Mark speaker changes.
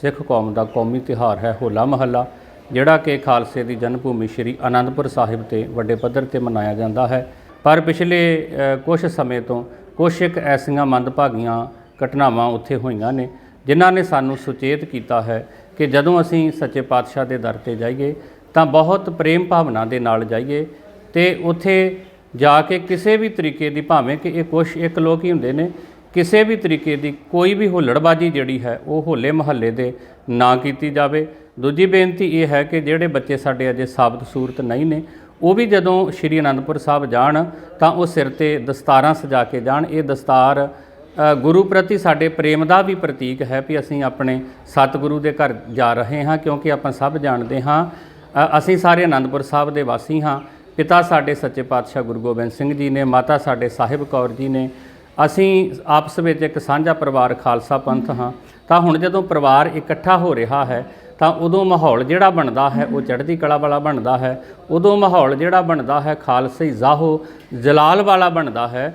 Speaker 1: ਸਿੱਖ ਕੌਮ ਦਾ ਕੌਮੀ ਤਿਉਹਾਰ ਹੈ ਹੋਲਾ ਮਹੱਲਾ ਜਿਹੜਾ ਕਿ ਖਾਲਸੇ ਦੀ ਜਨਮ ਭੂਮੀ ਸ੍ਰੀ ਅਨੰਦਪੁਰ ਸਾਹਿਬ ਤੇ ਵੱਡੇ ਪੱਧਰ ਤੇ ਮਨਾਇਆ ਜਾਂਦਾ ਹੈ। ਪਰ ਪਿਛਲੇ ਅ, ਕੁਝ ਸਮੇਂ ਤੋਂ ਕੁਝ ਇੱਕ ਐਸੀਆਂ ਮੰਦਭਾਗੀਆਂ ਘਟਨਾਵਾਂ ਉੱਥੇ ਹੋਈਆਂ ਨੇ ਜਿਨ੍ਹਾਂ ਨੇ ਸਾਨੂੰ ਸੁਚੇਤ ਕੀਤਾ ਹੈ ਕਿ ਜਦੋਂ ਅਸੀਂ ਸੱਚੇ ਪਾਤਸ਼ਾਹ ਦੇ ਦਰ ਤੇ ਜਾਈਏ ਤਾਂ ਬਹੁਤ ਪ੍ਰੇਮ ਭਾਵਨਾ ਦੇ ਨਾਲ ਜਾਈਏ ਤੇ ਉੱਥੇ ਜਾ ਕੇ ਕਿਸੇ ਵੀ ਤਰੀਕੇ ਦੀ ਭਾਵੇਂ ਕਿ ਇਹ ਕੁਛ ਇੱਕ ਲੋਕ ਹੀ ਹੁੰਦੇ ਨੇ ਕਿਸੇ ਵੀ ਤਰੀਕੇ ਦੀ ਕੋਈ ਵੀ ਹੁੱਲੜਬਾਜੀ ਜਿਹੜੀ ਹੈ, ਉਹ ਹੋਲੇ ਮਹੱਲੇ ਦੇ ਨਾ ਕੀਤੀ ਜਾਵੇ। ਦੂਜੀ ਬੇਨਤੀ ਇਹ ਹੈ ਕਿ ਜਿਹੜੇ ਬੱਚੇ ਸਾਡੇ ਅਜੇ ਸਾਬਤ ਸੂਰਤ ਨਹੀਂ ਨੇ, ਉਹ ਵੀ ਜਦੋਂ ਸ਼੍ਰੀ ਅਨੰਦਪੁਰ ਸਾਹਿਬ ਜਾਣ, ਤਾਂ ਉਹ ਸਿਰ ਤੇ ਦਸਤਾਰਾਂ ਸਜਾ ਕੇ ਜਾਣ। ਇਹ ਦਸਤਾਰ ਗੁਰੂ ਪ੍ਰਤੀ ਸਾਡੇ ਪ੍ਰੇਮ ਦਾ ਵੀ ਪ੍ਰਤੀਕ ਹੈ ਵੀ ਅਸੀਂ ਆਪਣੇ ਸਤਿਗੁਰੂ ਦੇ ਘਰ ਜਾ ਰਹੇ ਹਾਂ, ਕਿਉਂਕਿ ਆਪਾਂ ਸਭ ਜਾਣਦੇ ਹਾਂ। ਅਸੀਂ ਸਾਰੇ ਅਨੰਦਪੁਰ ਸਾਹਿਬ ਦੇ ਵਾਸੀ ਹਾਂ। ਪਿਤਾ ਸਾਡੇ ਸੱਚੇ ਪਾਤਸ਼ਾਹ ਗੁਰੂ ਗੋਬਿੰਦ ਸਿੰਘ ਜੀ ਨੇ, ਮਾਤਾ ਸਾਡੇ ਸਾਹਿਬ ਕੌਰ ਜੀ ਨੇ ਅਸੀਂ ਆਪਸ ਵਿੱਚ ਇੱਕ ਸਾਂਝਾ ਪਰਿਵਾਰ ਖਾਲਸਾ ਪੰਥ ਹਾਂ, ਤਾਂ ਹੁਣ ਜਦੋਂ ਪਰਿਵਾਰ ਇਕੱਠਾ ਹੋ ਰਿਹਾ ਹੈ, ਤਾਂ ਉਦੋਂ ਮਾਹੌਲ ਜਿਹੜਾ ਬਣਦਾ ਹੈ, ਉਹ ਚੜ੍ਹਦੀ ਕਲਾ ਵਾਲਾ ਬਣਦਾ ਹੈ, ਉਦੋਂ ਮਾਹੌਲ ਜਿਹੜਾ ਬਣਦਾ ਹੈ, ਖਾਲਸੀ ਜ਼ਾਹੋ ਜਲਾਲ ਵਾਲਾ ਬਣਦਾ ਹੈ।